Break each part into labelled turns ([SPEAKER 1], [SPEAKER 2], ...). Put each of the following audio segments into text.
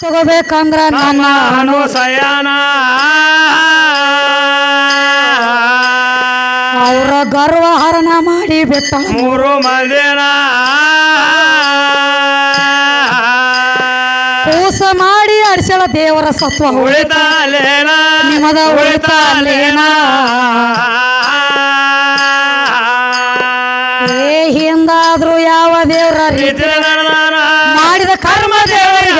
[SPEAKER 1] ತಗೋಬೇಕಂದ್ರ ನನ್ನ
[SPEAKER 2] ಅನುಸಯನ ಸಯಾನ.
[SPEAKER 1] ಅವರ ಗರ್ವ ಹರಣ ಮಾಡಿ ಬಿಟ್ಟ
[SPEAKER 2] ಮೂರು ಮಂದಿನ
[SPEAKER 1] ಕೂಸ ಮಾಡಿ ಅಡಿಸಳ ದೇವರ ಸತ್ವ.
[SPEAKER 2] ಉಳಿತಾಲೇನ.
[SPEAKER 1] ನಿಮದ ಉಳಿತಾಲೇನ. ಏ ಹಿಂದಾದ್ರೂ ಯಾವ ದೇವರ ರೀತಿ?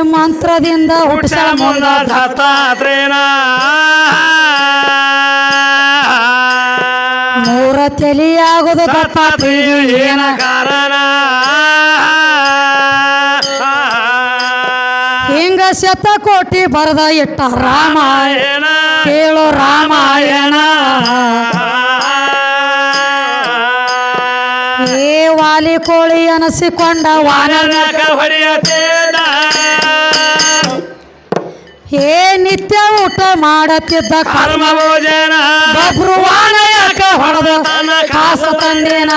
[SPEAKER 1] ಮಂತ್ರದಿಂದ ಹುಟ್ಟಿಸ ಮುಂದ
[SPEAKER 2] ದತ್ತಾತ್ರೇನ
[SPEAKER 1] ಮೂರ ತಲಿಯಾಗುದು ದತ್ತಾತ್ರೇಯ ಏನ
[SPEAKER 2] ಕಾರಣ?
[SPEAKER 1] ಹಿಂಗ ಶತಕೋಟಿ ಬರದ ಇಟ್ಟ ರಾಮಾಯಣ. ಕೇಳು ರಾಮಾಯಣ. ವಾಲಿ ಕೋಳಿ ಅನಿಸಿಕೊಂಡ ಏ ನಿತ್ಯ ಊಟ ಮಾಡುತ್ತಿದ್ದ ಯಾಕ ಹೊಡೆದ? ಕಾಸ ತಂದೇನ?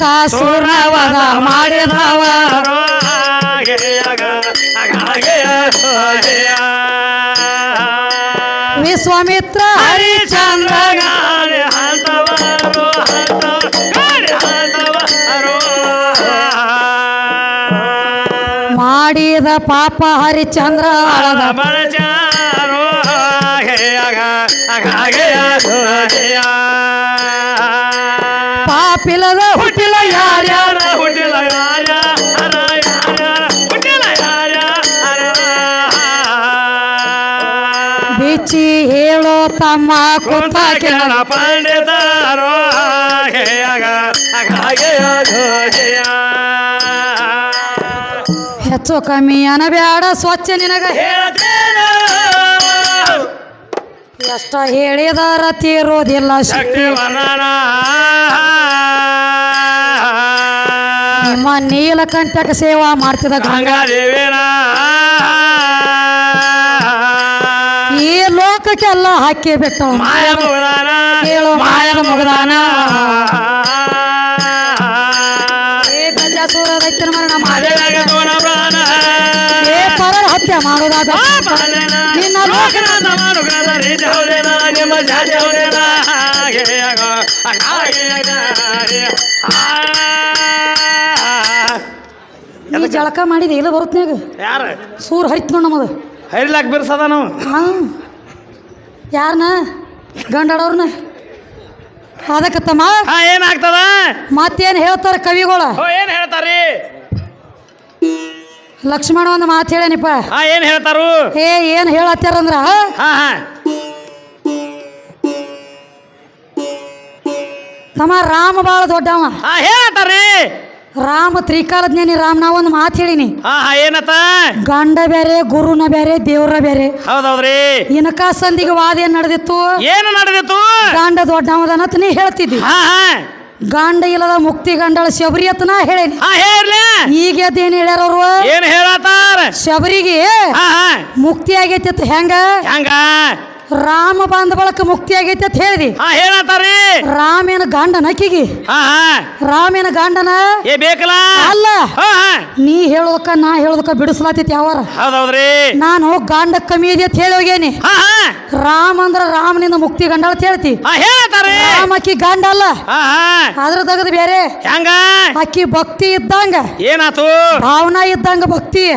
[SPEAKER 1] ಆರ್ಕಾಸುರವದ ಮಾಡಿದವ ವಿಶ್ವಾಮಿತ್ರ ಹರಿಚಂದ್ರ ಮಾಡಿದ ಪಾಪ ಹರಿಚಂದ್ರ ತಮ್ಮ ಕುಂತ
[SPEAKER 2] ಕಿರಣ ಪಂಡಿತರು.
[SPEAKER 1] ಹೆಚ್ಚು ಕಮ್ಮಿ ಅನಬ್ಯಾಡ ಸ್ವಚ್ಛ ನಿನಗ. ಎಷ್ಟ ಹೇಳಿದಾರ ತೀರೋದಿಲ್ಲ ಶಕ್ತಿ.
[SPEAKER 2] ಶಕ್ತಿವನನ.
[SPEAKER 1] ನಿಮ್ಮ ನೀಲಕಂಠಕ ಸೇವಾ ಮಾಡ್ತಿದ್ದ ಗಂಗಾ
[SPEAKER 2] ಗಂಗಾದೇವಿನ.
[SPEAKER 1] ಲೋಕಕ್ಕೆಲ್ಲ ಹಾಕಿ ಬಿಟ್ಟು
[SPEAKER 2] ಮಾಯ ಮುಗದಾನ
[SPEAKER 1] ಕೇಳು ಮಾಯದ ಮುಗದಾನ. ಏ ಗಂಜಾಸುರ ದೈತ್ಯನ ಮರಣ ಮಾಡಿ.
[SPEAKER 2] ಅದೇಗ ತೋನ ಪ್ರಾಣ.
[SPEAKER 1] ಏ ಪರರ ಹತ್ಯೆ ನಿನ್ನ
[SPEAKER 2] ಲೋಕನಾಥ ರೀತಿ ಹೌದೇನ? ನಿಮ್ಮ ಜಾತಿ ಹೌದೇನ.
[SPEAKER 1] ನೀ ಜಳಕ ಮಾಡಿದೆ ಇಲ್ಲ ಬರುತ್ತನಾಗ
[SPEAKER 2] ಯಾರು?
[SPEAKER 1] ಸೂರ್ ಹರಿತ್ ನೋಡ್ ನಮ್ಮದು.
[SPEAKER 2] ಹೈರ್ಲಾಕ್ ಬಿರ್ಸದ ನಾವು?
[SPEAKER 1] ಹಾ. ಯಾರನ? ಗಂಡಾಡೋರ್ನ? ಅದಕ್ಕೆ ತಮ್ಮ
[SPEAKER 2] ಹಾ ಏನಾಗ್ತದ?
[SPEAKER 1] ಮತ್ತೇನು ಹೇಳ್ತಾರೆ ಕವಿಗಳು?
[SPEAKER 2] ಏನ್ ಹೇಳ್ತಾರಿ
[SPEAKER 1] ಲಕ್ಷ್ಮಣ ಒಂದು ಮಾತು ಹೇಳೇನಿಪ್ಪ.
[SPEAKER 2] ಹಾ ಏನ್ ಹೇಳ್ತಾರು?
[SPEAKER 1] ಏ ಏನು ಹೇಳತ್ತಾರಂದ್ರ
[SPEAKER 2] ಹಾ? ಹಾ
[SPEAKER 1] ತಮ್ಮ ರಾಮ ಭಾಳ ದೊಡ್ಡವ.
[SPEAKER 2] ಹಾ ಹೇಳ್ತಾರಿ
[SPEAKER 1] ರಾಮ ತ್ರಿಕಾಲಜ್ಞಾನಿ ರಾಮ್ ನಾ ಒಂದು ಮಾತು ಹೇಳಿನಿ.
[SPEAKER 2] ಹಾ ಹಾ ಏನತ್ತ?
[SPEAKER 1] ಗಂಡ ಬೇರೆ ಗುರುನ ಬೇರೆ ದೇವ್ರ ಬೇರೆ
[SPEAKER 2] ಹೌದೌದ್ರಿ.
[SPEAKER 1] ಇನಕ ಸಂದಿಗೆ ವಾದ ಏನ್ ನಡೆದಿತ್ತು?
[SPEAKER 2] ಏನು ನಡೆದಿತ್ತು?
[SPEAKER 1] ಗಂಡ ದೊಡ್ಡವದನತ್ ನೀ ಹೇಳ್ತಿದ್ವಿ
[SPEAKER 2] ಹಾ ಹಾ.
[SPEAKER 1] ಗಂಡ ಇಲ್ಲದ ಮುಕ್ತಿ ಗಂಡಳ ಶಬರಿ ಅಂತ ನಾ ಹೇಳೇನಿ.
[SPEAKER 2] ಹಾ
[SPEAKER 1] ಈಗ ಏನ್ ಹೇಳ್ಯಾರ ಅವ್ರು?
[SPEAKER 2] ಏನ್ ಹೇಳತ್ತಾರ?
[SPEAKER 1] ಶಬರಿಗೆ
[SPEAKER 2] ಹಾ ಹಾ.
[SPEAKER 1] ಮುಕ್ತಿ ಆಗೈತಿ ಅಂತ ಹೆಂಗ?
[SPEAKER 2] ಹೆಂಗ?
[SPEAKER 1] ರಾಮ ಬಂದ ಬಳಕ ಮುಕ್ತಿ ಆಗೈತಿ ಅಂತ ಹೇಳಿದಿ.
[SPEAKER 2] ಹಾ
[SPEAKER 1] ರಾಮೇನ ಗಂಡನ ಅಕ್ಕಿಗೆ
[SPEAKER 2] ಹಾ ಹಾ.
[SPEAKER 1] ರಾಮೇನ ಗಂಡನ?
[SPEAKER 2] ಏ ಬೇಕಲ್ಲ?
[SPEAKER 1] ಅಲ್ಲ.
[SPEAKER 2] ಹಾ ಹಾ.
[SPEAKER 1] ನೀ ಹೇಳೋದಕ್ಕ ನಾ ಹೇಳೋದಕ್ಕ ಬಿಡಿಸ್ಲಾತೈತಿ ಯಾವಾರ?
[SPEAKER 2] ಹೌದೌದ್ರಿ.
[SPEAKER 1] ನಾನು ಗಂಡ ಕಮ್ಮಿ ಇದೆ ಅಂತ ಹೇಳಿ ಹೋಗೇನಿ.
[SPEAKER 2] ಹಾ ಹಾ.
[SPEAKER 1] ರಾಮ ಅಂದ್ರ ರಾಮನಿಂದ ಮುಕ್ತಿ ಗಂಡ ಅಂತ ಹೇಳ್ತಿ.
[SPEAKER 2] ಹಾ
[SPEAKER 1] ರಾಮ ಅಕ್ಕಿ ಗಂಡ ಅಲ್ಲ.
[SPEAKER 2] ಹಾ ಹಾ.
[SPEAKER 1] ಅದ್ರ ತಗದು ಬೇರೆ
[SPEAKER 2] ಹೆಂಗ?
[SPEAKER 1] ಅಕ್ಕಿ ಭಕ್ತಿ ಇದ್ದಂಗ.
[SPEAKER 2] ಏನಾತು?
[SPEAKER 1] ಭಾವನಾ ಇದ್ದಂಗ ಭಕ್ತಿ.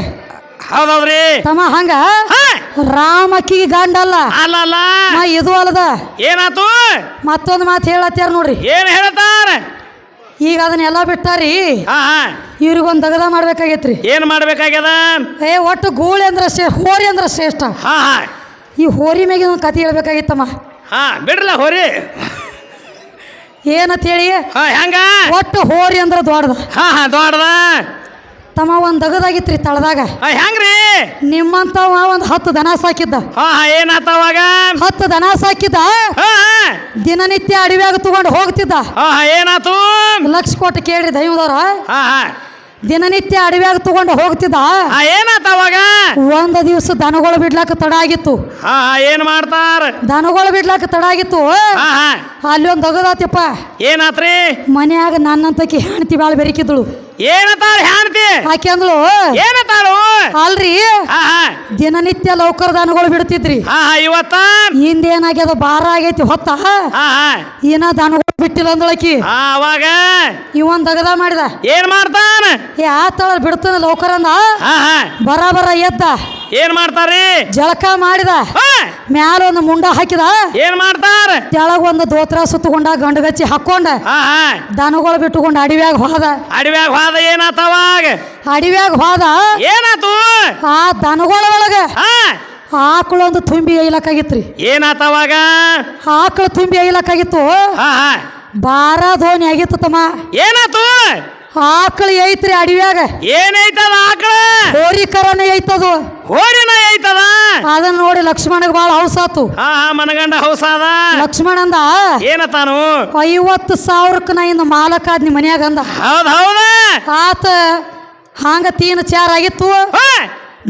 [SPEAKER 2] ಹೌದೌದ್ರಿ.
[SPEAKER 1] ತಮ್ಮ ಹಂಗ?
[SPEAKER 2] ಹಾ.
[SPEAKER 1] ರಾಮ ಅಕ್ಕಿಗೆ ಗಂಡಲ್ಲ
[SPEAKER 2] ಅಲ್ಲ. ಅಲ್ಲ
[SPEAKER 1] ನಾ ಇದು ಅಲ್ಲದ.
[SPEAKER 2] ಏನಾತು?
[SPEAKER 1] ಮತ್ತೊಂದು ಮಾತು ಹೇಳತ್ತಾರ ನೋಡ್ರಿ.
[SPEAKER 2] ಏನ್ ಹೇಳ್ತಾರ?
[SPEAKER 1] ಈಗ ಅದನ್ನೆಲ್ಲ ಬಿಟ್ಟಾರಿ.
[SPEAKER 2] ಹಾ ಹಾ.
[SPEAKER 1] ಇವ್ರಿಗೊಂದು ದಗದ ಮಾಡ್ಬೇಕಾಗೈತ್ರಿ.
[SPEAKER 2] ಏನ್ ಮಾಡ್ಬೇಕಾಗ್ಯದ?
[SPEAKER 1] ಏ ಒಟ್ಟು ಗೂಳಿ ಅಂದ್ರೆ ಶ್ರೇ ಹೋರಿ ಅಂದ್ರೆ ಶ್ರೇಷ್ಠ.
[SPEAKER 2] ಹಾ ಹಾ.
[SPEAKER 1] ಈ ಹೋರಿ ಮ್ಯಾಗೆ ಒಂದು ಕತೆ ಹೇಳ್ಬೇಕಾಗಿತ್ತಮ್ಮ.
[SPEAKER 2] ಹಾ ಬಿಡ್ರಲ್ಲ ಹೋರಿ.
[SPEAKER 1] ಏನಂತ ಹೇಳಿ
[SPEAKER 2] ಹಾ ಹೆಂಗ?
[SPEAKER 1] ಒಟ್ಟು ಹೋರಿ ಅಂದ್ರೆ ದೊಡ್ಡದ.
[SPEAKER 2] ಹಾ ಹಾ ದೊಡ್ಡದ.
[SPEAKER 1] ತಮ್ಮ ಒಂದು ದಗದಾಗಿತ್ರಿ ತಳದಾಗ.
[SPEAKER 2] ಹೆಂಗ್ರಿ?
[SPEAKER 1] ನಿಮ್ಮಂತವ ಒಂದು ಹತ್ತು ದನ ಸಾಕಿದ್ದ.
[SPEAKER 2] ಹಾ ಏನಾತವಾಗ
[SPEAKER 1] ಹತ್ತು ದನ ಸಾಕಿದ್ದ. ದಿನನಿತ್ಯ ಅಡವ್ಯಾಗ ತಗೊಂಡು ಹೋಗ್ತಿದ್ದ.
[SPEAKER 2] ಏನಾತು?
[SPEAKER 1] ಲಕ್ಷ ಕೊಟ್ಟು ಕೇಳ್ರಿ ದೈವದವ್ರ. ದಿನನಿತ್ಯ ಅಡವ್ಯಾಗ ತಗೊಂಡು ಹೋಗ್ತಿದ್ದ.
[SPEAKER 2] ಏನಾತ ಅವಾಗ
[SPEAKER 1] ಒಂದ ದಿವಸ ದನಗಳು ಬಿಡ್ಲಾಕ ತಡ ಆಗಿತ್ತು.
[SPEAKER 2] ಏನ್ ಮಾಡ್ತಾರ?
[SPEAKER 1] ದನಗಳು ಬಿಡ್ಲಾಕ ತಡ ಆಗಿತ್ತು. ಅಲ್ಲಿ ಒಂದು ದಗದಾತಿಪ್ಪ.
[SPEAKER 2] ಏನಾತ್ರಿ?
[SPEAKER 1] ಮನ್ಯಾಗ ನನ್ನಂತಕಿ ಹೆಣ್ತಿ ಬಾಳ ಬೆರಕಿದ್ದಳು
[SPEAKER 2] ಏನತಾಳ ಹ್ಯಾನ್ತಿ?
[SPEAKER 1] ಆಕೆ ಅಂದ್ಳು
[SPEAKER 2] ಏನತಾಳು
[SPEAKER 1] ಅಲ್ರಿ ದಿನನಿತ್ಯ ಲೌಕರ ದನಗಳು ಬಿಡ್ತಿದ್ರಿ
[SPEAKER 2] ಇವತ್ತ?
[SPEAKER 1] ಹಿಂದೇನಾಗ್ಯದ ಭಾರ ಆಗೈತಿ ಹೊತ್ತ? ಏನ ದಾನಗಳು ಬಿಟ್ಟಿಲ್ಲ ಅಂದಳಕಿ
[SPEAKER 2] ಅವಾಗ?
[SPEAKER 1] ಇವನ್ ದಗದ ಮಾಡಿದ.
[SPEAKER 2] ಏನ್ ಮಾಡ್ತಾನ?
[SPEAKER 1] ಏ ಆತಳ ಬಿಡ್ತಾನ ಬರ ಬರ ಎದ್ದ.
[SPEAKER 2] ಏನ್ ಮಾಡ್ತಾರಿ
[SPEAKER 1] ಜಳಕ ಮಾಡಿದ. ಮ್ಯಾಲ ಒಂದು ಮುಂಡ ಹಾಕಿದ.
[SPEAKER 2] ಏನ್ ಮಾಡ್ತಾರ?
[SPEAKER 1] ತೆಳಗ ಒಂದು ದೋತ್ರ ಸುತ್ತಕೊಂಡ ಗಂಡಗಚ್ಚಿ ಹಾಕೊಂಡ. ದನಗಳು ಬಿಟ್ಟುಕೊಂಡ ಅಡಿವ್ಯಾಗ ಹೋದ.
[SPEAKER 2] ಅಡಿವ್ಯಾಗ ಹೋದ ಏನಾತ ಅವಾಗ?
[SPEAKER 1] ಅಡಿವ್ಯಾಗ ಹೋದ.
[SPEAKER 2] ಏನಾತು?
[SPEAKER 1] ಆ ದನಗಳ ಒಳಗ
[SPEAKER 2] ಹಾ.
[SPEAKER 1] ಆಕಳು ಒಂದು ತುಂಬಿ ಐಲಕ್ಕಾಗಿತ್ರಿ
[SPEAKER 2] ಏನಾತ ಅವಾಗ?
[SPEAKER 1] ಆಕಳು ತುಂಬಿ
[SPEAKER 2] ಹಾ.
[SPEAKER 1] ಬಾರ ಧೋನಿ ಆಗಿತ್ತು ತಮ್ಮ.
[SPEAKER 2] ಏನಾತು?
[SPEAKER 1] ಆಕಳು ಐತ್ರಿ ಅಡಿವಾಗ
[SPEAKER 2] ಏನೈತದ ಆಕಳ?
[SPEAKER 1] ಹೋರಿಕರನೇ ಐತದು
[SPEAKER 2] ಹೋರಿನ ಐತದ
[SPEAKER 1] ಅದನ್ನ ನೋಡಿ ಲಕ್ಷ್ಮಣಗ್ ಬಾಳ ಹೌಸಾತು
[SPEAKER 2] ಹಾ ಹಾ ಮನಗಂಡ ಹೌಸಾದ
[SPEAKER 1] ಲಕ್ಷ್ಮಣ ಅಂದ
[SPEAKER 2] ಏನತಾನು
[SPEAKER 1] ಐವತ್ತು ಸಾವಿರಕ್ಕೆ ನಾ ಇನ್ನು ಮಾಲಕ ಆದ್ ನಿಮ್ಮ ಮನ್ಯಾಗ ಅಂದ.
[SPEAKER 2] ಹೌದ್ ಹೌದ?
[SPEAKER 1] ಆತ ಹಾಂಗ ತೀನ್ ಚಾರ್ ಆಗಿತ್ತು.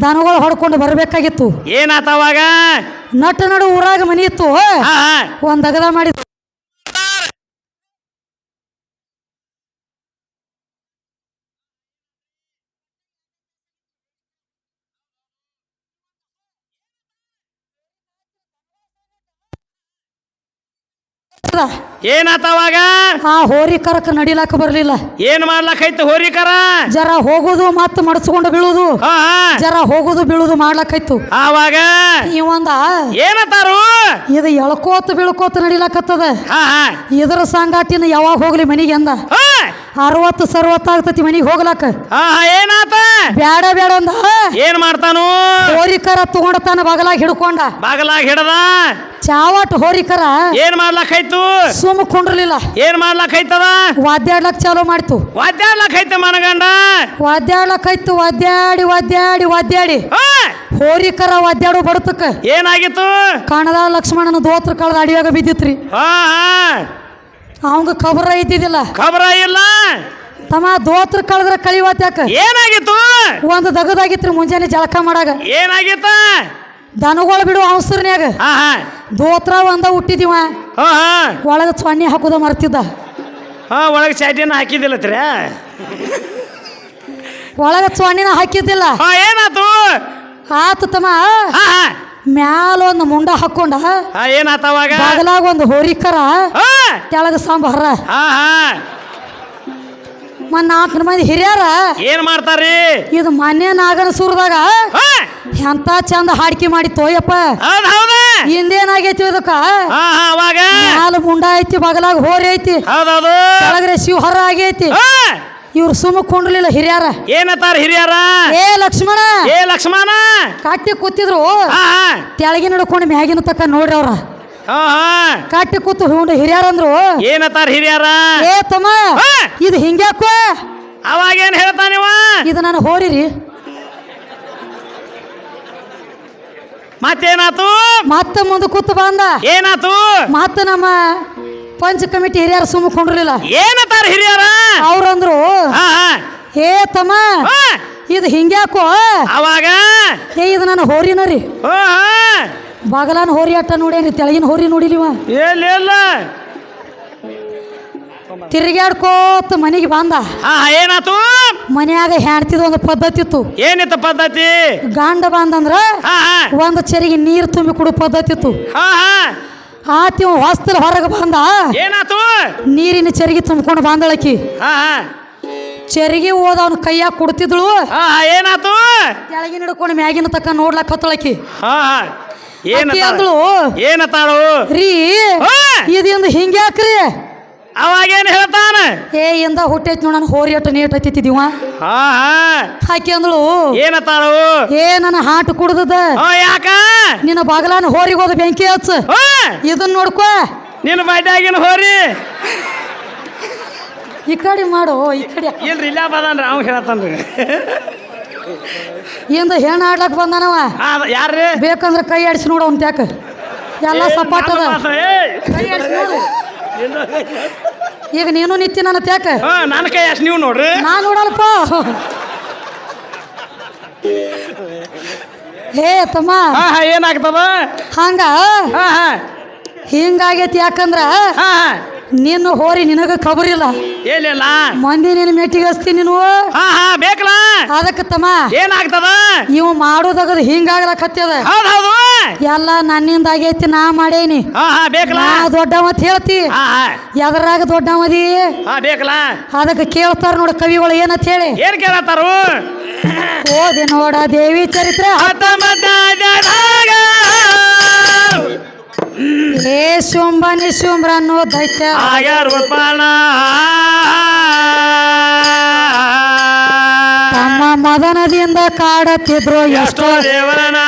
[SPEAKER 1] ದನಗಳು ಹೊಡ್ಕೊಂಡು ಬರಬೇಕಾಗಿತ್ತು.
[SPEAKER 2] ಏನಾತವಾಗ
[SPEAKER 1] ನಟ ನಡು ಊರಾಗ ಮನಿ ಇತ್ತು. ಒಂದ್ ಅಗದ ಮಾಡಿ
[SPEAKER 2] ಏನಾತ ಅವಾಗ?
[SPEAKER 1] ಆ ಹೋರಿ ಕರಕ ನಡಿಲಾಕ ಬರ್ಲಿಲ್ಲ.
[SPEAKER 2] ಏನ್ ಹೋರಿ ಹೋರಿಕರ?
[SPEAKER 1] ಜರ ಹೋಗುದು ಮತ್ತ ಮಡಸ್ಕೊಂಡು ಬೀಳುದು.
[SPEAKER 2] ಹಾ
[SPEAKER 1] ಜರ ಹೋಗುದು ಬೀಳುದು ಮಾಡ್ಲಾಕೈತು.
[SPEAKER 2] ಆವಾಗ?
[SPEAKER 1] ಇವಂದ
[SPEAKER 2] ಏನತಾರು
[SPEAKER 1] ಇದು ಎಳ್ಕೋತ ಬೀಳ್ಕೋತ ನಡಿಲಾಕತ್ತದ.
[SPEAKER 2] ಹಾ ಇದರ
[SPEAKER 1] ಇದ್ರ ಸಂಗಾಟಿನ ಯಾವಾಗ ಹೋಗ್ಲಿ ಮನಿಗೆ ಅಂದ. ಅರವತ್ತು ಸರ್ವತ್ತಾಗ್ತತಿ ಮನಿಗೆ ಹೋಗ್ಲಾಕ.
[SPEAKER 2] ಹಾ ಹಾ. ಏನಾತ?
[SPEAKER 1] ಬ್ಯಾಡ ಬ್ಯಾಡ ಅಂದ.
[SPEAKER 2] ಏನ್ ಮಾಡ್ತಾನು?
[SPEAKER 1] ಹೋರಿಕರ ತಗೊಂಡ ತಾನ ಬಗಲಾಗ ಹಿಡ್ಕೊಂಡ.
[SPEAKER 2] ಬಾಗಲಾಗ ಹಿಡದ?
[SPEAKER 1] ಚಾವಟ್ ಹೋರಿಕರ
[SPEAKER 2] ಏನ್ ಮಾಡ್ಲಕೈತು
[SPEAKER 1] ಸುಮ್ ಕುಂಡ್ರಲಿಲ್ಲ.
[SPEAKER 2] ಏನ್ ಮಾಡ್ಲಕೈತದ
[SPEAKER 1] ವಾದ್ಯಾಡ್ಲಕ್ ಚಾಲು ಮಾಡ್ತು.
[SPEAKER 2] ವಾದ್ಯಾಡ್ಲಾಕೈತೆ ಮನಗಂಡ?
[SPEAKER 1] ವಾದ್ಯಾಡ್ಲಕ್ಕಾಯ್ತು ವಾದ್ಯಾಡಿ ವಾದ್ಯಾಡಿ ವಾದ್ಯಾಡಿ. ಹೋರಿಕರ ವಾದ್ಯಾಡು ಬಡತಕ್ಕ.
[SPEAKER 2] ಏನಾಗಿತ್ತು?
[SPEAKER 1] ಕಣದ ಲಕ್ಷ್ಮಣನ ದೋತ್ರ ಕಳೆದ ಅಡಿಯಾಗ ಬಿದ್ದಿತ್ರಿ. ಅವಂಗ ಖಬರ ಇದ್ದಿದ್ದಿಲ್ಲ.
[SPEAKER 2] ಖಬರ ಇಲ್ಲ?
[SPEAKER 1] ತಮ್ಮ ದೋತ್ರ ಕಳೆದ್ರ ಕಳಿವಾತ್ ಯಾಕ?
[SPEAKER 2] ಏನಾಗಿತ್ತು?
[SPEAKER 1] ಒಂದು ದಗದಾಗಿತ್ರಿ ಮುಂಜಾನೆ ಜಳಕ ಮಾಡಾಗ.
[SPEAKER 2] ಏನಾಗಿತ್ತ?
[SPEAKER 1] ದನಗಳು ಬಿಡು ಅವಸರ್ನ್ಯಾಗ. ದೋತ್ರ ಒಂದ ಹುಟ್ಟಿದಿವ.
[SPEAKER 2] ಹಾ ಹಾ.
[SPEAKER 1] ಒಳಗ ಸೊನ್ನೆ ಹಾಕುದ ಮರ್ತಿದ್ದ.
[SPEAKER 2] ಹಾ ಒಳಗೆ ಚಾಟಿನ ಹಾಕಿದ್ದಿಲ್ಲತ್ರಿ
[SPEAKER 1] ಒಳಗ ಸೊನ್ನಿನ ಹಾಕಿದ್ದಿಲ್ಲ.
[SPEAKER 2] ಹಾ ಏನಾತು?
[SPEAKER 1] ಆತು ತಮ್ಮ.
[SPEAKER 2] ಹಾ ಹಾ.
[SPEAKER 1] ಮ್ಯಾಲ ಒಂದು ಮುಂಡ ಹಾಕೊಂಡ.
[SPEAKER 2] ಹಾ ಏನಾತ ಅವಾಗ?
[SPEAKER 1] ಬಾಗಲಾಗ ಒಂದು ಹೋರಿಕರ.
[SPEAKER 2] ಹಾ.
[SPEAKER 1] ಕೆಳಗ ಸಾಂಬಾರ.
[SPEAKER 2] ಹಾ ಹಾ.
[SPEAKER 1] ಮನ್ ನಾಲ್ಕು ಮಂದಿ ಹಿರಿಯರ.
[SPEAKER 2] ಏನ್ ಮಾಡ್ತಾರ್ರಿ?
[SPEAKER 1] ಇದು ಮನೆ ನಾಗನ ಸುರದಾಗ.
[SPEAKER 2] ಹಾ.
[SPEAKER 1] ಎಂತ ಚಂದ ಹಾಡಿಕೆ ಮಾಡಿ ತೋಯಪ್ಪ.
[SPEAKER 2] ಹೌದ್ ಹೌದ?
[SPEAKER 1] ಹಿಂದೇನಾಗೈತಿ ಇದಕ್ಕ? ಮುಂಡ ಐತಿ ಬಗಲಾಗ ಹೋರಿ ಐತಿ. ಕೆಳಗರೆ ಶಿವಹರ ಆಗೈತಿ. ಇವ್ರು ಸುಮ್ಮ ಕೊಂಡ್ಲಿಲ್ಲ ಹಿರಿಯರ.
[SPEAKER 2] ಏನತ್ತಾರ ಹಿರಿಯರ?
[SPEAKER 1] ಏ ಲಕ್ಷ್ಮಣ!
[SPEAKER 2] ಏ ಲಕ್ಷ್ಮಣ!
[SPEAKER 1] ಕಟ್ಟಿ ಕೂತಿದ್ರು. ತೆಳಗಿನ ಹಿಡ್ಕೊಂಡು ಮ್ಯಾಗಿನ ತಕ್ಕ ನೋಡ್ರಿ ಅವ್ರ. ಕಟ್ಟಿ ಕೂತು ಹುಂಡು ಹಿರಿಯರ ಅಂದ್ರು.
[SPEAKER 2] ಏನತ್ತಾರ ಹಿರಿಯರ?
[SPEAKER 1] ಏ ತಮ್ಮ. ಇದು ಹಿಂಗ್ಯಾಕೋ?
[SPEAKER 2] ಅವಾಗ ಏನ್ ಹೇಳ್ತಾನಿವ?
[SPEAKER 1] ಇದು ನಾನು ಹೋರಿರಿ.
[SPEAKER 2] ಮತ್ತೇನಾತು?
[SPEAKER 1] ಮತ್ತ ಮುಂದೆ ಕೂತು ಬಂದ
[SPEAKER 2] ಏನಾತು?
[SPEAKER 1] ಮತ್ತ ನಮ್ಮ ಪಂಚ ಕಮಿಟಿ ಹಿರಿಯರು ಸುಮ್ಮ ಕೊಂಡ್ರಲಿಲ್ಲ.
[SPEAKER 2] ಏನತ್ತಾರ ಹಿರಿಯರ?
[SPEAKER 1] ಅವ್ರಂದ್ರು
[SPEAKER 2] ಹಾ
[SPEAKER 1] ತಮ್ಮ. ಇದು ಹಿಂಗ್ಯಾಕೋ?
[SPEAKER 2] ಅವಾಗ?
[SPEAKER 1] ಏ ಇದು ನಾನು ಹೋರಿನ ರೀ. ಬಾಗಲಾನ ಹೋರಿ ಅಟ್ಟ ನೋಡೇನ್ರಿ ತೆಳಗಿನ ಹೋರಿ ನೋಡಿಲಿವ.
[SPEAKER 2] ಎಲ್ಲಿ ಇಲ್ಲ
[SPEAKER 1] ತಿರ್ಗ್ಯಾಡ್ಕೋತ ಮನೆಗೆ ಬಂದ.
[SPEAKER 2] ಏನಾತು?
[SPEAKER 1] ಮನ್ಯಾಗ ಹೆಣ್ತಿದ ಒಂದು ಪದ್ಧತಿ ಇತ್ತು.
[SPEAKER 2] ಏನಿತ್ತ ಪದ್ಧತಿ?
[SPEAKER 1] ಗಂಡ ಬಂದಂದ್ರ
[SPEAKER 2] ಹಾ
[SPEAKER 1] ಒಂದು ಚೆರಿಗೆ ನೀರು ತುಂಬಿ ಕೊಡು ಪದ್ಧತಿ ಇತ್ತು.
[SPEAKER 2] ಹಾ ಹಾ.
[SPEAKER 1] ಆತಿ ಹೊಸ್ತರ ಹೊರಗೆ ಬಂದ.
[SPEAKER 2] ಏನಾತು?
[SPEAKER 1] ನೀರಿನ ಚೆರಿಗೆ ತುಂಬಿಕೊಂಡು ಬಂದಳಕಿ.
[SPEAKER 2] ಹಾ ಹಾ.
[SPEAKER 1] ಚೆರಿಗೆ ಹೋದ ಅವನ ಕೈಯಾಗ ಕೊಡ್ತಿದ್ಳು.
[SPEAKER 2] ಹಾ ಏನಾತು?
[SPEAKER 1] ಕೆಳಗಿನ ಹಿಡ್ಕೊಂಡು ಮ್ಯಾಗಿನ ತಕ್ಕ ನೋಡ್ಲಕ್ ಹತ್ತಳಕಿ.
[SPEAKER 2] ಹಾ ಹಾ.
[SPEAKER 1] ಆಕಿ
[SPEAKER 2] ಏನತ್ತಾಳು
[SPEAKER 1] ರೀ ಇದಿಂದ ಹಿಂಗ್ಯಾಕ್ರಿ
[SPEAKER 2] ಅವಾಗೇನ್ ಹೇಳ್ತಾನ?
[SPEAKER 1] ಏ ಇಂದ ಹುಟ್ಟೈತಿ ನೋಡ ಹೋರಿ ಅಟ್ಟು ನೀಟ್ ಹತ್ತಿದ್ದೀವ
[SPEAKER 2] ಹಾ ಹಾ.
[SPEAKER 1] ಆಕಿ
[SPEAKER 2] ಏನತ್ತಾಳು?
[SPEAKER 1] ಏ ನನ್ನ ಹಾಟ್ ಕುಡ್ದದ.
[SPEAKER 2] ಯಾಕ?
[SPEAKER 1] ನಿನ್ನ ಬಾಗಲಾನ ಹೋರಿ ಹೋದ ಬೆಂಕಿ ಹಚ್ಚ. ಇದನ್ನ ನೋಡ್ಕೊ.
[SPEAKER 2] ನಿನ್ನ ಬಾಡ್ಯಾಗಿನ ಹೋರಿ.
[SPEAKER 1] ಈ ಕಡೆ ಮಾಡು ಈ ಕಡೆ.
[SPEAKER 2] ಇಲ್ರಿ ಇಲ್ಲ ಬದನ್ರಿ ಅವ್ ಹೇಳತ್ತಾನ್ರಿ.
[SPEAKER 1] ಇಂದ ಹೆಣ್ಣ ಆಡ್ಲಕ್ ಬಂದಾನವ.
[SPEAKER 2] ಯಾರ್ರಿ?
[SPEAKER 1] ಬೇಕಂದ್ರೆ ಕೈ ಆಡಿಸಿ ನೋಡು ಅವ್ನ ತ್ಯಾಕ. ಎಲ್ಲ ಸಪಾಟದ ಕೈ ಆಡಿಸಿ ನೋಡು. ಈಗ ನೀನು ನಿತ್ಯ ನನ್ನ ತ್ಯಾಕ?
[SPEAKER 2] ಹಾ ನನ್ನ ಕೈ ಅಷ್ಟು ನೀವು ನೋಡ್ರಿ.
[SPEAKER 1] ನಾ ನೋಡಲ್ಪ ಹೇ ತಮ್ಮ.
[SPEAKER 2] ಹಾ ಹಾ ಏನಾಗ್ತದ?
[SPEAKER 1] ಹಂಗ?
[SPEAKER 2] ಹಾ ಹಾ.
[SPEAKER 1] ಹಿಂಗಾಗೈತಿ ಯಾಕಂದ್ರ?
[SPEAKER 2] ಹಾ ಹಾ.
[SPEAKER 1] ನಿನ್ನ ಹೋರಿ ನಿನಗ ಕಬರಿಲ್ಲ
[SPEAKER 2] ಏನಿಲ್ಲ?
[SPEAKER 1] ಮಂದಿ ನಿನ್ನ ಮೆಟ್ಟಿಗೆ ಹಸ್ತಿ ನೀನು.
[SPEAKER 2] ಹಾ ಹಾ ಬೇಕಲ್ಲ?
[SPEAKER 1] ಅದಕ್ಕೆ ತಮ್ಮ
[SPEAKER 2] ಏನಾಗ್ತದ?
[SPEAKER 1] ಇವು ಮಾಡೋದಾಗದ ಹಿಂಗಾಗ್ಲಕತ್ತದ.
[SPEAKER 2] ಕತ್ತದ ಹೌದು.
[SPEAKER 1] ಎಲ್ಲ ನನ್ನಿಂದ ಆಗೈತಿ ನಾ ಮಾಡೇನಿ.
[SPEAKER 2] ಹಾ ಹಾ ಬೇಕಲ್ಲ?
[SPEAKER 1] ನಾ ದೊಡ್ಡವತ್ ಹೇಳ್ತಿ.
[SPEAKER 2] ಹಾ ಹಾ.
[SPEAKER 1] ಎದ್ರಾಗ ದೊಡ್ಡವದಿ?
[SPEAKER 2] ಹಾ ಬೇಕಲ್ಲ?
[SPEAKER 1] ಅದಕ್ಕೆ ಕೇಳ್ತಾರ ನೋಡ ಕವಿಗಳು ಏನಂತ ಹೇಳಿ.
[SPEAKER 2] ಏನ್ ಕೇಳತ್ತಾರು?
[SPEAKER 1] ಓದಿ ನೋಡ ದೇವಿ ಚರಿತ್ರೆ.
[SPEAKER 2] ಹತ್ತೊಂಬತ್ತಾಗ
[SPEAKER 1] ಏ ಶುಂಭ ನಿಶುಂಭ್ರ ಅನ್ನೋ ದೈತ್ಯ.
[SPEAKER 2] ಆಗ್ಯಾರ ಉತ್ಪನ್ನ
[SPEAKER 1] ತಮ್ಮ ಮದನದಿಂದ ಕಾಡತ್ತಿದ್ರು ಎಷ್ಟೋ
[SPEAKER 2] ದೇವರನ.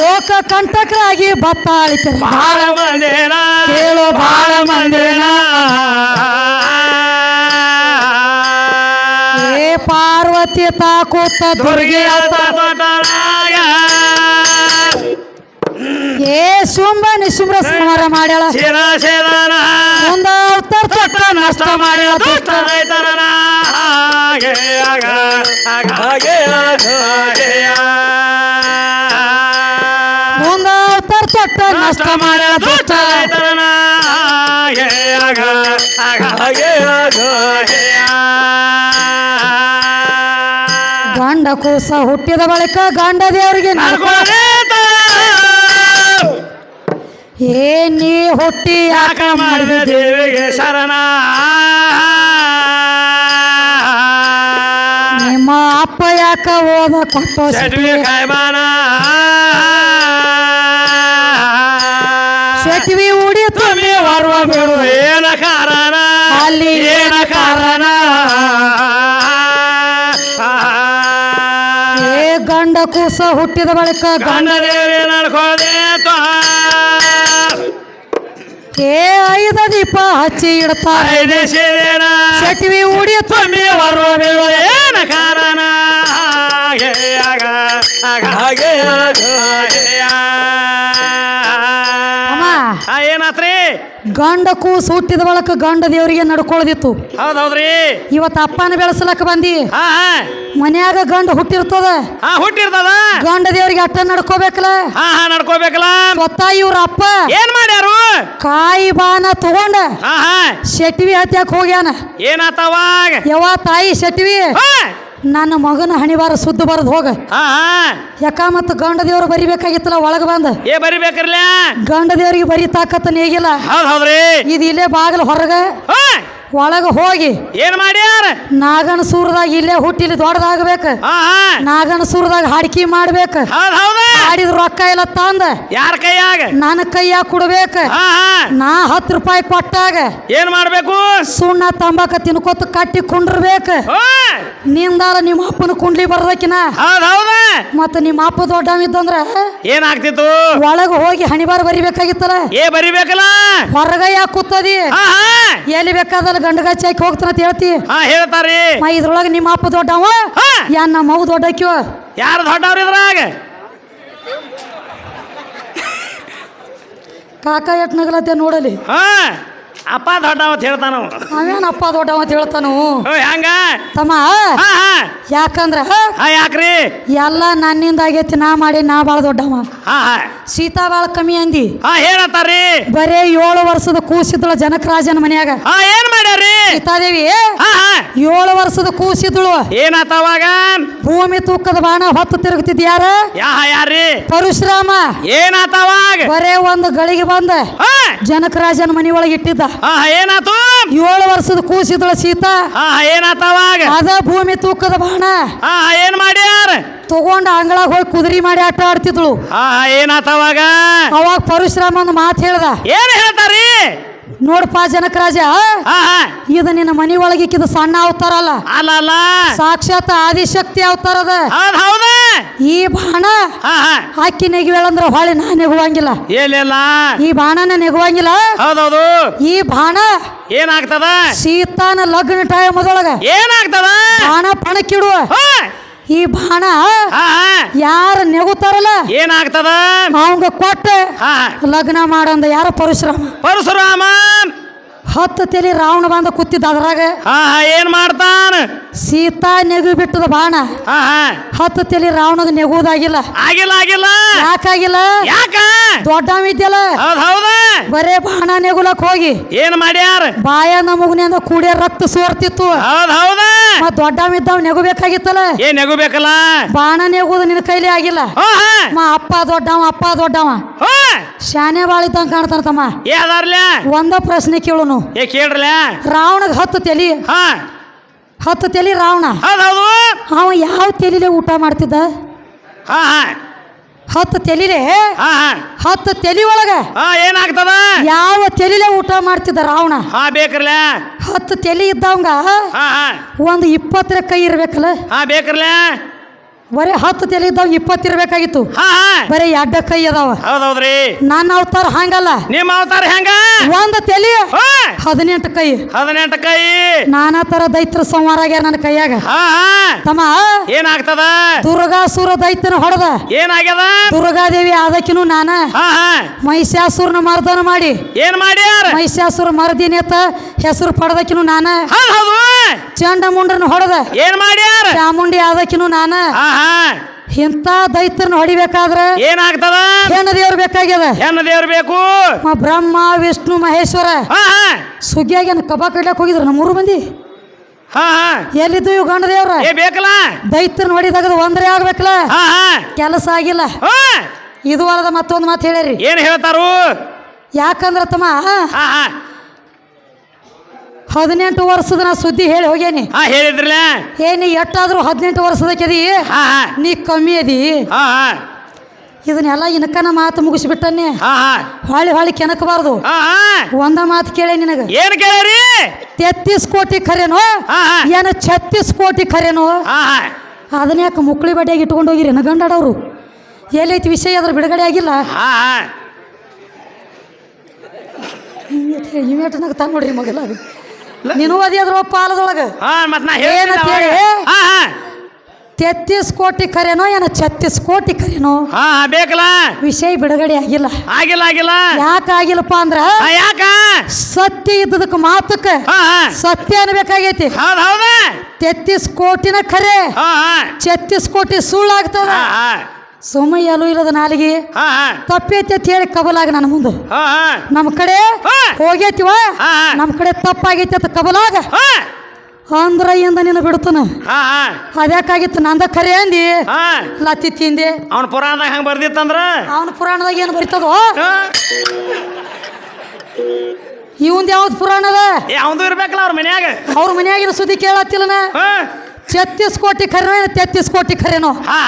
[SPEAKER 1] ಲೋಕ ಕಂಟಕರಾಗಿ ಬತ್ತಾಳಿತಾರೆ
[SPEAKER 2] ಬಾಳ ಮಂದೇನ.
[SPEAKER 1] ಕೇಳೋ ಬಾಳ ಮಂದೇನಾ. ಏ ಪಾರ್ವತಿ ತಾಕೂತ ದುರ್ಗೆ
[SPEAKER 2] ದುರ್ಗಿ
[SPEAKER 1] ಶುಂಭ ನಿಶುಂಭ್ರ ಸಂಹಾರ ಮಾಡ್ಯಾಳ. ಮುಂದ ಉತ್ತರ ನಷ್ಟ ಮಾಡ್ಯಾಳ
[SPEAKER 2] ದುಷ್ಟ
[SPEAKER 1] ದುಷ್ಟ
[SPEAKER 2] ರೈತರನ. ಹಾಗೆ ಆಗ ಆಗ ಹಾಗೆ ಆಗ ಹಾಗೆಯ.
[SPEAKER 1] ಮುಂದ ಅವತಾರ ತೊಟ್ಟ ನಷ್ಟ ಮಾಡ್ಯಾಳ
[SPEAKER 2] ದುಷ್ಟ ರೈತರನ. ಹಾಗೆ ಆಗ ಆಗ ಹಾಗೆ
[SPEAKER 1] ಗಂಡ ಕೂಸ ಹುಟ್ಟಿದ ಬಳಿಕ ಗಂಡ ದೇವರಿಗೆ ನಡ್ಕೊ
[SPEAKER 2] ನಡ್ಕೊಳೇತ.
[SPEAKER 1] ಏ ನೀ ಹುಟ್ಟಿ ಯಾಕ
[SPEAKER 2] ಮಾಡಿದ ದೇವಿಗೆ ಶರಣ?
[SPEAKER 1] ನಿಮ್ಮ ಅಪ್ಪ ಯಾಕ ಓದ ಕೊಟ್ಟು ಶಟ್ವಿ ಉಡಿ ತುಂಬಿ ಬರುವ ಬಿಡು
[SPEAKER 2] ಏನ ಕಾರಣ?
[SPEAKER 1] ಅಲ್ಲಿ
[SPEAKER 2] ಏನ ಕಾರಣ?
[SPEAKER 1] ಏ ಗಂಡ ಕೂಸ ಹುಟ್ಟಿದ ಬಳಿಕ ಗಂಡ
[SPEAKER 2] ದೇವರೇ ನಡ್ಕೋದೆ
[SPEAKER 1] ಏ ಐದ ದೀಪ ಹಚ್ಚಿ ಇಡ್ತಾರೆ ಶೆಟ್ವಿ ಉಡಿ ತುಂಬಿ
[SPEAKER 2] ಬರುವ ಏನ ಕಾರಣ? ಹಾಗೆ ಆಗ ಆಗ. ಹಾಗೆ
[SPEAKER 1] ಗಂಡ ಸುಟ್ಟಿದ ಒಳಕ ಗಾಂಡ ದೇವರಿಗೆ ನಡ್ಕೊಳ್ದಿತ್ತು
[SPEAKER 2] ಹೌದೌದ್ರಿ?
[SPEAKER 1] ಇವತ್ತು ಅಪ್ಪನ ಬೆಳೆಸಲಕ್ಕ ಬಂದಿ.
[SPEAKER 2] ಹಾ ಹಾ.
[SPEAKER 1] ಮನ್ಯಾಗ ಗಂಡ ಹುಟ್ಟಿರ್ತದ.
[SPEAKER 2] ಹಾ ಹುಟ್ಟಿರ್ತದ.
[SPEAKER 1] ಗಂಡ ದೇವರಿಗೆ ಅಟ್ಟ ನಡ್ಕೋಬೇಕಲ್ಲ.
[SPEAKER 2] ಹಾ ಹಾ ನಡ್ಕೋಬೇಕಲ್ಲ.
[SPEAKER 1] ಇವ್ರ ಅಪ್ಪ
[SPEAKER 2] ಏನ್ ಮಾಡ್ಯಾರು?
[SPEAKER 1] ಕಾಯಿ ಬಾನ ತಗೊಂಡ
[SPEAKER 2] ಹಾ ಹಾ.
[SPEAKER 1] ಶೆಟ್ವಿ ಹತ್ಯಾಕ ಹೋಗ್ಯಾನ.
[SPEAKER 2] ಏನಾತವಾಗ
[SPEAKER 1] ಯಾವ ತಾಯಿ ಶೆಟ್ವಿ ನನ್ನ ಮಗನ ಹಣಿವಾರ ಸುದ್ದು ಬರದ್ ಹೋಗ.
[SPEAKER 2] ಹಾ
[SPEAKER 1] ಯಾಕ ಮತ್ತ ಗಂಡ ದೇವ್ರು ಬರಿಬೇಕಾಗಿತ್ತಲ್ಲ ಒಳಗ ಬಂದ
[SPEAKER 2] ಏ ಬರಿಬೇಕ್ರಲ್ಲ
[SPEAKER 1] ಗಂಡ ದೇವರಿಗೆ ಬರಿ ತಾಕತ್ತ ನೇಗಿಲ್ಲ
[SPEAKER 2] ಹೌದ್ ಹೌದ್ರಿ.
[SPEAKER 1] ಇದು ಇಲ್ಲೇ ಬಾಗಿಲು ಹೊರಗ. ಒಳಗ ಹೋಗಿ
[SPEAKER 2] ಏನ್ ಮಾಡ್ಯಾರ?
[SPEAKER 1] ನಾಗನ ಸೂರದಾಗ ಇಲ್ಲೇ ಹುಟ್ಟಿಲಿ ದೊಡ್ಡದಾಗಬೇಕು.
[SPEAKER 2] ಹಾ ಹಾ.
[SPEAKER 1] ನಾಗನ ಸೂರದಾಗ ಹಾಡಿಕೆ ಮಾಡ್ಬೇಕು.
[SPEAKER 2] ಹೌದ್ ಹೌದ.
[SPEAKER 1] ಹಾಡಿದ ರೊಕ್ಕ ಇಲ್ಲ ತಂದ.
[SPEAKER 2] ಯಾರ ಕೈಯಾಗ?
[SPEAKER 1] ನನ್ನ ಕೈಯಾಗ ಕೊಡ್ಬೇಕ.
[SPEAKER 2] ಹಾ ಹಾ.
[SPEAKER 1] ನಾ ಹತ್ತು ರೂಪಾಯಿ ಕೊಟ್ಟಾಗ
[SPEAKER 2] ಏನ್ ಮಾಡ್ಬೇಕು?
[SPEAKER 1] ಸುಣ್ಣ ತಂಬಾಕ ತಿನ್ಕೋತ ಕಟ್ಟಿ ಕುಂಡ್ರಬೇಕ.
[SPEAKER 2] ಹಾ
[SPEAKER 1] ನಿಂದಾರ ನಿಮ್ಮ ಅಪ್ಪನ ಕುಂಡ್ಲಿ ಬರ್ದಕಿನ.
[SPEAKER 2] ಹೌದ್ ಹೌದ.
[SPEAKER 1] ಮತ್ತ ನಿಮ್ಮ ಅಪ್ಪ ದೊಡ್ಡವಿದ್ದಂದ್ರ
[SPEAKER 2] ಏನಾಗ್ತಿತ್ತು?
[SPEAKER 1] ಒಳಗ ಹೋಗಿ ಹಣಿಬಾರ ಬರಿಬೇಕಾಗಿತ್ತಲ್ಲ.
[SPEAKER 2] ಏ ಬರಿಬೇಕಲ್ಲ?
[SPEAKER 1] ಹೊರಗ ಯಾಕೆ ಕೂತದಿ.
[SPEAKER 2] ಹಾ ಹಾ.
[SPEAKER 1] ಎಲ್ಲಿ ಬೇಕಾದಲ್ಲ ಗಂಡಗಾಚಿ ಹಾಕಿ ಅಂತ ಹೇಳ್ತಿ.
[SPEAKER 2] ಹಾ ಹೇಳ್ತಾರಿ
[SPEAKER 1] ಮಾ ಇದ್ರೊಳಗೆ ನಿಮ್ಮ ಅಪ್ಪ ದೊಡ್ಡವ
[SPEAKER 2] ಹಾ.
[SPEAKER 1] ಯಾ ನಮ್ಮ ಮಗು ದೊಡ್ಡಕ್ಕಿವ
[SPEAKER 2] ಯಾರು ದೊಡ್ಡವ್ರ ಇದ್ರಾಗ?
[SPEAKER 1] ಕಾಕ ಎಟ್ ನಗಲತ್ತೆ ನೋಡಲಿ.
[SPEAKER 2] ಹಾ. ಅಪ್ಪ ದೊಡ್ಡವ ಅಂತ ಹೇಳ್ತಾನ ಅವ.
[SPEAKER 1] ಅಪ್ಪ ದೊಡ್ಡವ ಅಂತ ಹೇಳ್ತಾನು
[SPEAKER 2] ಓ ಹೆಂಗ?
[SPEAKER 1] ತಮ್ಮ
[SPEAKER 2] ಹಾ ಹಾ.
[SPEAKER 1] ಯಾಕಂದ್ರ
[SPEAKER 2] ಹಾ? ಯಾಕ್ರಿ?
[SPEAKER 1] ಎಲ್ಲ ನನ್ನಿಂದ ಆಗೈತಿ ನಾ ಮಾಡಿ ನಾ ಬಾಳ ದೊಡ್ಡವ.
[SPEAKER 2] ಹಾ ಹಾ.
[SPEAKER 1] ಸೀತಾ ಬಾಳ ಕಮ್ಮಿ ಅಂದಿ.
[SPEAKER 2] ಹಾ ಹೇಳತ್ತಾರಿ
[SPEAKER 1] ಬರೇ ಏಳು ವರ್ಷದ ಕೂಸಿದ್ಳು ಜನಕರಾಜನ ಮನ್ಯಾಗ.
[SPEAKER 2] ಹಾ ಏನ್ ಮಾಡ್ಯಾರಿ
[SPEAKER 1] ಸೀತಾದೇವಿ
[SPEAKER 2] ಹಾ ಹಾ.
[SPEAKER 1] ಏಳು ವರ್ಷದ ಕೂಸಿದ್ಳು.
[SPEAKER 2] ಏನಾತವಾಗ
[SPEAKER 1] ಭೂಮಿ ತೂಕದ ಬಾಣ ಹೊತ್ತು ತಿರುಗುತ್ತಿದ್ಯಾರ
[SPEAKER 2] ಯಾ ಯಾರ್ರಿ?
[SPEAKER 1] ಪರಶುರಾಮ.
[SPEAKER 2] ಏನಾತವಾಗ
[SPEAKER 1] ಬರೇ ಒಂದು ಗಳಿಗೆ ಬಂದ.
[SPEAKER 2] ಹಾ
[SPEAKER 1] ಜನಕರಾಜನ ಮನಿ ಒಳಗೆ ಇಟ್ಟಿದ್ದ.
[SPEAKER 2] ಏನಾತು?
[SPEAKER 1] ಏಳು ವರ್ಷದ ಕೂಸಿದಳ ಸೀತಾ.
[SPEAKER 2] ಆ ಏನಾತ ಅವಾಗ?
[SPEAKER 1] ಅದ ಭೂಮಿ ತೂಕದ ಬಾಣ.
[SPEAKER 2] ಏನ್ ಮಾಡ್ಯಾರ?
[SPEAKER 1] ತಗೊಂಡ ಅಂಗಳ ಹೋಗಿ ಕುದುರಿ ಮಾಡಿ ಆಟ ಆಡ್ತಿದ್ಳು.
[SPEAKER 2] ಏನಾತವಾಗ ಏನಾತ ಅವಾಗ?
[SPEAKER 1] ಅವಾಗ ಪರಶುರಾಮ ಒಂದು ಮಾತು ಹೇಳ್ದ.
[SPEAKER 2] ಏನ್ ಹೇಳ್ತಾರಿ?
[SPEAKER 1] ನೋಡಪ್ಪ ಜನಕರಾಜ ಇದು ನಿನ್ನ ಮನಿ ಒಳಗಿಕ್ಕಿದ ಸಣ್ಣ ಅವತಾರಲ್ಲ
[SPEAKER 2] ಅಲ್ಲ. ಅಲ್ಲ
[SPEAKER 1] ಸಾಕ್ಷಾತ್ ಆದಿಶಕ್ತಿ ಅವತಾರದ
[SPEAKER 2] ಹೌದ.
[SPEAKER 1] ಈ ಬಾಣ
[SPEAKER 2] ಹಾ ಹಾ.
[SPEAKER 1] ಹಾಕಿ ನೆಗುವೇಳಂದ್ರ ಹೊಳೆ ನಾ ನೆಗುವಂಗಿಲ್ಲ.
[SPEAKER 2] ಏನಿಲ್ಲ.
[SPEAKER 1] ಈ ಬಾಣನ ನೆಗುವಂಗಿಲ್ಲ.
[SPEAKER 2] ಹೌದೌದು.
[SPEAKER 1] ಈ ಬಾಣ
[SPEAKER 2] ಏನಾಗ್ತದ?
[SPEAKER 1] ಸೀತಾನ ಲಗ್ನ ಟೈಮ್ ಅದೊಳಗ
[SPEAKER 2] ಏನಾಗ್ತದ?
[SPEAKER 1] ಬಾಣ ಪಣಕ್ಕಿಡುವ. ಈ ಬಾಣ ಯಾರ ನೆಗುತ್ತಾರಲ್ಲ?
[SPEAKER 2] ಏನಾಗ್ತದ?
[SPEAKER 1] ಅವಂಗ ಕೊಟ್ಟ ಲಗ್ನ ಮಾಡಂದ ಯಾರ ಪರಶುರಾಮ?
[SPEAKER 2] ಪರಶುರಾಮ.
[SPEAKER 1] ಹತ್ತು ತಲೆ ರಾವಣ ಬಂದ ಕೂತಿದ್ದ ಅದ್ರಾಗ
[SPEAKER 2] ಹಾ ಹಾ ಏನ್ ಮಾಡ್ತಾನ?
[SPEAKER 1] ಸೀತಾ ನೆಗು ಬಿಟ್ಟದ ಬಾಣ.
[SPEAKER 2] ಹಾ ಹಾ.
[SPEAKER 1] ಹತ್ತು ತಲೆ ರಾವಣದ ನೆಗುವುದಾಗಿಲ್ಲ
[SPEAKER 2] ಆಗಿಲ್ಲ ಆಗಿಲ್ಲ.
[SPEAKER 1] ಯಾಕಾಗಿಲ್ಲ?
[SPEAKER 2] ಯಾಕ?
[SPEAKER 1] ದೊಡ್ಡ
[SPEAKER 2] ಹೌದ್ ಹೌದ.
[SPEAKER 1] ಬರೇ ಬಾಣ ನೆಗುಲಕ್ ಹೋಗಿ.
[SPEAKER 2] ಏನ್ ಮಾಡ್ಯಾರ?
[SPEAKER 1] ಬಾಯ ನಮಗನಿಂದ ಕೂಡಿಯ ರಕ್ತ ಸೋರ್ತಿತ್ತು.
[SPEAKER 2] ಹೌದ್ ಹೌದ.
[SPEAKER 1] ಮತ್ ಬೇಕಾಗಿತ್ತಲ್ಲ ನೆಗಬೇಕಾಗಿತ್ತಲ್ಲ?
[SPEAKER 2] ಏನ್ ನೆಗುಬೇಕಲ್ಲ?
[SPEAKER 1] ಬಾಣ ನೆಗುದು ನಿನ್ನ ಕೈಲಿ ಆಗಿಲ್ಲ. ಮ ಅಪ್ಪ ದೊಡ್ಡವ ಅಪ್ಪ ದೊಡ್ಡವ. ಶಾನೆ ಬಾಳಿದ್ದಂಗ ಕಾಣ್ತಾನ ತಮ್ಮ.
[SPEAKER 2] ಏ ಅದಾರ್ಲ?
[SPEAKER 1] ಒಂದ ಪ್ರಶ್ನೆ ಕೇಳುನು.
[SPEAKER 2] ಏ ಕೇಳ್ರಲ್ಲ
[SPEAKER 1] ರಾವಣಗ್ ಹತ್ತು ತಲಿ.
[SPEAKER 2] ಹಾ.
[SPEAKER 1] ಹತ್ತು ತಲಿ ರಾವಣ.
[SPEAKER 2] ಹೌದ್
[SPEAKER 1] ಅವ ಯಾವ ತಲಿಲೆ ಊಟ ಮಾಡ್ತಿದ್ದ?
[SPEAKER 2] ಹಾ ಹಾ.
[SPEAKER 1] ಹತ್ತು ತಲಿಲೆ?
[SPEAKER 2] ಹಾ ಹಾ.
[SPEAKER 1] ಹತ್ತು ತಲಿ ಒಳಗ
[SPEAKER 2] ಹಾ ಏನಾಗ್ತದ?
[SPEAKER 1] ಯಾವ ತಲಿಲೆ ಊಟ ಮಾಡ್ತಿದ್ದ ರಾವಣ?
[SPEAKER 2] ಹಾ
[SPEAKER 1] ಹತ್ತು ತಲಿ ಇದ್ದವಂಗ
[SPEAKER 2] ಹಾ ಹಾ.
[SPEAKER 1] ಒಂದು ಇಪ್ಪತ್ತರ ಕೈ ಇರ್ಬೇಕಲ್ಲ?
[SPEAKER 2] ಹಾ
[SPEAKER 1] ಬರೀ ಹತ್ತು ತಲೆ ಇದ್ದಾವ ಇಪ್ಪತ್ತು ಇರ್ಬೇಕಾಗಿತ್ತು.
[SPEAKER 2] ಹಾ
[SPEAKER 1] ಬರೀ ಎಡ್ಡ ಕೈ ಅದಾವ.
[SPEAKER 2] ಹೌದೌದ್ರಿ.
[SPEAKER 1] ನನ್ನ ಅವತಾರ ಹಂಗಲ್ಲ.
[SPEAKER 2] ನಿಮ್ಮ ಅವತಾರ ಹೆಂಗ?
[SPEAKER 1] ಒಂದ್ ತಲಿ
[SPEAKER 2] ಹಾ.
[SPEAKER 1] ಹದಿನೆಂಟು ಕೈ.
[SPEAKER 2] ಹದಿನೆಂಟು ಕೈ.
[SPEAKER 1] ನಾನಾ ತರ ದೈತ್ರ ಸಂಹಾರ ಆಗ್ಯಾರ ನನ್ನ ಕೈಯಾಗ.
[SPEAKER 2] ಹಾ ಹಾ.
[SPEAKER 1] ತಮ್ಮ
[SPEAKER 2] ಏನಾಗ್ತದ?
[SPEAKER 1] ದುರ್ಗಾಸುರ ದೈತ್ಯನ ಹೊಡೆದ.
[SPEAKER 2] ಏನಾಗ್ಯದ?
[SPEAKER 1] ದುರ್ಗಾದೇವಿ ಆದಕಿನೂ ನಾನ.
[SPEAKER 2] ಹಾ ಹಾ.
[SPEAKER 1] ಮಹಿಷಾಸುರನ ಮರ್ದನ ಮಾಡಿ.
[SPEAKER 2] ಏನ್ ಮಾಡ್ಯಾರ?
[SPEAKER 1] ಮಹಿಷಾಸುರ ಮರದಿನ ಹೆಸರು ಪಡೆದಕಿನೂ ನಾನ.
[SPEAKER 2] ಹೌದ್ ಹೌದು.
[SPEAKER 1] ಚಂಡ ಹೊಡೆದ.
[SPEAKER 2] ಏನ್ ಮಾಡ್ಯಾರ?
[SPEAKER 1] ಚಾಮುಂಡಿ ಆದಕಿನು ನಾನ. ಇಂತ ದೈತ್ಯರನ್ನ ಹೊಡಿಬೇಕಾದ್ರ
[SPEAKER 2] ಏನಾಗ್ತದ
[SPEAKER 1] ಹೆಣ್ಣ ದೇವ್ರ ಬೇಕಾಗ್ಯದ.
[SPEAKER 2] ಹೆಣ್ಣ ದೇವ್ರ ಬೇಕು
[SPEAKER 1] ಬ್ರಹ್ಮ ವಿಷ್ಣು ಮಹೇಶ್ವರ ಸುಗ್ಗಿಯಾಗಿ ಕಬಾ ಕಡ್ಲಕ್ ಹೋಗಿದ್ರು ನಮ್ಮ ಮೂರು ಮಂದಿ.
[SPEAKER 2] ಹಾ ಹಾ
[SPEAKER 1] ಎಲ್ಲಿದ್ದು ಇವು ಗಂಡ ದೇವ್ರ
[SPEAKER 2] ಏ ಬೇಕಲ್ಲ?
[SPEAKER 1] ದೈತ್ಯನ ಹೊಡಿದಾಗ ಒಂದ್ರೆ ಆಗ್ಬೇಕಲ್ಲ.
[SPEAKER 2] ಹಾ ಹಾ
[SPEAKER 1] ಕೆಲಸ ಆಗಿಲ್ಲ.
[SPEAKER 2] ಹಾ.
[SPEAKER 1] ಇದು ಅಲ್ಲದ ಮತ್ತೊಂದು ಮಾತು ಹೇಳಿರಿ
[SPEAKER 2] ಏನ್ ಹೇಳ್ತಾರು?
[SPEAKER 1] ಯಾಕಂದ್ರ ತಮ್ಮ?
[SPEAKER 2] ಹಾ ಹಾ
[SPEAKER 1] ಹದಿನೆಂಟು ವರ್ಷದ ನಾ ಸುದ್ದಿ ಹೇಳಿ ಹೋಗೇನಿ.
[SPEAKER 2] ಹಾ ಹೇಳಿದ್ರಲ್ಲ?
[SPEAKER 1] ಏ ನೀ ಎಷ್ಟಾದ್ರೂ ಹದಿನೆಂಟು ವರ್ಷದಕ್ಕೆದಿ?
[SPEAKER 2] ಹಾ ಹಾ.
[SPEAKER 1] ನೀ ಕಮ್ಮಿ ಅದಿ.
[SPEAKER 2] ಹಾ ಹಾ.
[SPEAKER 1] ಇದನ್ನೆಲ್ಲ ಇನಕನ ಮಾತು ಮುಗಿಸ್ಬಿಟ್ಟನ್ನೇ.
[SPEAKER 2] ಹಾ ಹಾ.
[SPEAKER 1] ಹೊಳ್ಳಿ ಹೊಳ್ಳಿ ಕೆನಕಬಾರ್ದು
[SPEAKER 2] ಹಾ ಹಾ.
[SPEAKER 1] ಒಂದ ಮಾತು ಕೇಳಿ ನಿನಗ.
[SPEAKER 2] ಏನ್ ಕೇಳ್ರಿ?
[SPEAKER 1] ತೆತ್ತೀಸ್ ಕೋಟಿ ಖರೇನೋ?
[SPEAKER 2] ಹಾ ಹಾ.
[SPEAKER 1] ಏನ ಛತ್ತೀಸ್ ಕೋಟಿ ಖರೇನೋ?
[SPEAKER 2] ಹಾ
[SPEAKER 1] ಯಾಕೆ ಮುಕ್ಳಿ ಬಡ್ಡಿಯಾಗಿ ಇಟ್ಕೊಂಡು ಹೋಗಿರಿ ನಗಂಡಾಡವ್ರು. ಎಲ್ಲೈತಿ ವಿಷಯ ಅದ್ರ ಬಿಡುಗಡೆ ಆಗಿಲ್ಲ.
[SPEAKER 2] ಹಾ ಹಾ.
[SPEAKER 1] ಇಮೇಟ್ ನಗ್ತಾನ ನೋಡ್ರಿ ಮಗಲ ಅದು. ನೀನು ಅದಿ ಅದ್ರ ಪಾಲದೊಳಗ
[SPEAKER 2] ಹಾ ಮತ್ ನಾ
[SPEAKER 1] ಏನಂತ ಹೇಳಿ?
[SPEAKER 2] ಹೇಳ್ತೀನಿ ಹಾ ಹಾ.
[SPEAKER 1] ತೆತ್ತೀಸ್ ಕೋಟಿ ಕರೆನೋ ಏನ ಛತ್ತೀಸ್ ಕೋಟಿ ಕರೆನೋ?
[SPEAKER 2] ಹಾ ಹಾ ಬೇಕಲ್ಲ.
[SPEAKER 1] ವಿಷಯ ಬಿಡುಗಡೆ ಆಗಿಲ್ಲ.
[SPEAKER 2] ಆಗಿಲ್ಲ ಆಗಿಲ್ಲ.
[SPEAKER 1] ಯಾಕ ಆಗಿಲ್ಲಪ್ಪ ಅಂದ್ರ
[SPEAKER 2] ಹಾ ಯಾಕ?
[SPEAKER 1] ಸತ್ಯ ಇದ್ದದಕ್ಕೆ ಮಾತಕ್ಕ
[SPEAKER 2] ಹಾ ಹಾ.
[SPEAKER 1] ಸತ್ಯ ಅನ್ಬೇಕಾಗೈತಿ.
[SPEAKER 2] ಹೌದ್ ಹೌದ.
[SPEAKER 1] ತೆತ್ತೀಸ್ ಕೋಟಿನ ಖರೆ
[SPEAKER 2] ಹಾ ಹಾ.
[SPEAKER 1] ಛತ್ತೀಸ್ ಕೋಟಿ ಸುಳ್ಳಾಗ್ತದ.
[SPEAKER 2] ಹಾ ಹಾ.
[SPEAKER 1] ಸುಮ್ಮ ಎಲ್ಲೂ ಇಲ್ಲದ ನಾಲಿಗೆ?
[SPEAKER 2] ಹಾ
[SPEAKER 1] ತಪ್ಪೈತಿ ಅಂತ ಹೇಳಿ ಕಬಲಾಗ ನನ್ನ ಮುಂದೆ.
[SPEAKER 2] ಹಾ
[SPEAKER 1] ನಮ್ಮ ಕಡೆ. ಹೋಗೈತಿವ. ನಮ್ಮ ಕಡೆ ತಪ್ಪಾಗೈತಿ ಅಂತ ಕಬಲಾಗ? ಅಂದ್ರ ಇಂದ ನೀನು ಬಿಡ್ತಾನ ಅದ್ಯಾಕಾಗಿತ್ತು? ನಂದ ಕರೆ ಅಂದಿ? ಲತ್ತಿ ತಿಂದೆ.
[SPEAKER 2] ಅವನ ಪುರಾಣದಾಗ ಹಂಗ ಬರ್ದಿತ್ತಂದ್ರ?
[SPEAKER 1] ಅವನ ಪುರಾಣದಾಗ ಏನು ಬರಿತದೋ. ಇವಂದ ಯಾವ್ದು ಪುರಾಣ ಅದ?
[SPEAKER 2] ಏ ಅವಂದು ಇರ್ಬೇಕಲ್ಲ ಅವ್ರ ಮನ್ಯಾಗ.
[SPEAKER 1] ಅವ್ರ ಮನ್ಯಾಗಿನ ಸುದ್ದಿ ಕೇಳತ್ತಿಲ್ಲನ ಛತ್ತೀಸ್ ಕೋಟಿ ಖರೇನೋ ತೆತ್ತೀಸ್ ಕೋಟಿ ಖರೇನೋ
[SPEAKER 2] ಹಾ.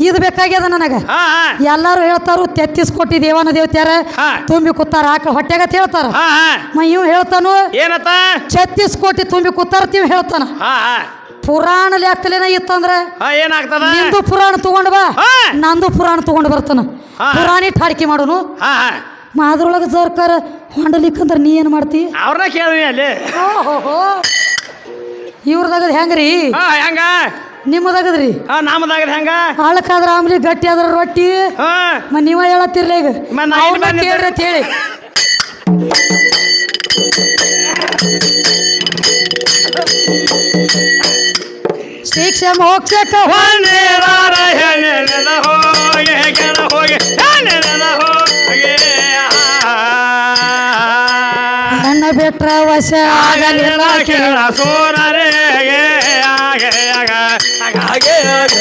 [SPEAKER 1] ಇದು ಬೇಕಾಗ್ಯದ ನನಗೆ?
[SPEAKER 2] ಹಾ ಹಾ.
[SPEAKER 1] ಎಲ್ಲಾರು ಹೇಳ್ತಾರು ತೆತ್ತೀಸ್ ಕೋಟಿ ದೇವನ ದೇವತ್ಯಾರ.
[SPEAKER 2] ಹಾ.
[SPEAKER 1] ತುಂಬಿ ಕೂತಾರ ಆಕಳ ಹೊಟ್ಟೆಗತ್ ಹೇಳ್ತಾರ.
[SPEAKER 2] ಹಾ ಹಾ.
[SPEAKER 1] ಮ ಇವ್ ಹೇಳ್ತಾನು
[SPEAKER 2] ಏನತ್ತ?
[SPEAKER 1] ಛತ್ತೀಸ್ ಕೋಟಿ ತುಂಬಿ ಕೂತಾರ ತಿವ್ ಹೇಳ್ತಾನ.
[SPEAKER 2] ಹಾ ಹಾ.
[SPEAKER 1] ಪುರಾಣ ಲೆಕ್ಕಲೇನ ಇತ್ತಂದ್ರೆ?
[SPEAKER 2] ಹಾ ಏನಾಗ್ತದ?
[SPEAKER 1] ನಿಂದು ಪುರಾಣ ತಗೊಂಡ್ ಬಾ.
[SPEAKER 2] ಹಾ.
[SPEAKER 1] ನಂದು ಪುರಾಣ ತಗೊಂಡ್ ಬರ್ತಾನ.
[SPEAKER 2] ಪುರಾಣಿ
[SPEAKER 1] ಪುರಾಣ ಮಾಡುನು ಹಾಡಿಕೆ ಮಾಡೋನು.
[SPEAKER 2] ಹಾ ಹಾ.
[SPEAKER 1] ಮ ಅದ್ರೊಳಗೆ ಸರ್ಕಾರ ಹೊಂಡಲಿಕ್ಕಂದ್ರ ನೀ ಏನು ಮಾಡ್ತಿ?
[SPEAKER 2] ಅವ್ರನ್ನ ಕೇಳಿ ಅಲ್ಲಿ.
[SPEAKER 1] ಇವ್ರದಾಗ ಹೆಂಗ್ರಿ?
[SPEAKER 2] ಹಾ ಹೆಂಗ?
[SPEAKER 1] ನಿಮ್ಮದಾಗದ್ರಿ?
[SPEAKER 2] ಹಾ ನಾಮದಾಗದ ಹೆಂಗ?
[SPEAKER 1] ಆಳಕ್ಕಾದ್ರ ಆಮ್ಲಿ ಗಟ್ಟಿ ಆದ್ರ ರೊಟ್ಟಿ.
[SPEAKER 2] ಹಾ.
[SPEAKER 1] ಮ ನೀವ ಹೇಳತ್ತಿರ್ಲ ಈಗ?
[SPEAKER 2] ಮ ನಾ
[SPEAKER 1] ಅವ್ರ್ನ. ಕೇಳ್ರಿ ಅಂತ ಹೇಳಿ. ಶಿಕ್ಷೆ ಮೋಕ್ಷಕ
[SPEAKER 2] ಹೊನ್ನೇರಾರ ಹೆಣ್ಣೆನೆದ ಹೋಗೆ ಕೆಳ ಹೋಗೆ ಹೆಣ್ಣೆನೆದ ಹೋಗೆ.
[SPEAKER 1] ನನ್ನ ಬಿಟ್ರ ವಶ ಆಗಲಿಲ್ಲ
[SPEAKER 2] ಕೇಳ ಸೋನರೇ ಆಗೆ ಆಗೆ ಆಗ ಆಗೆ ಆಗ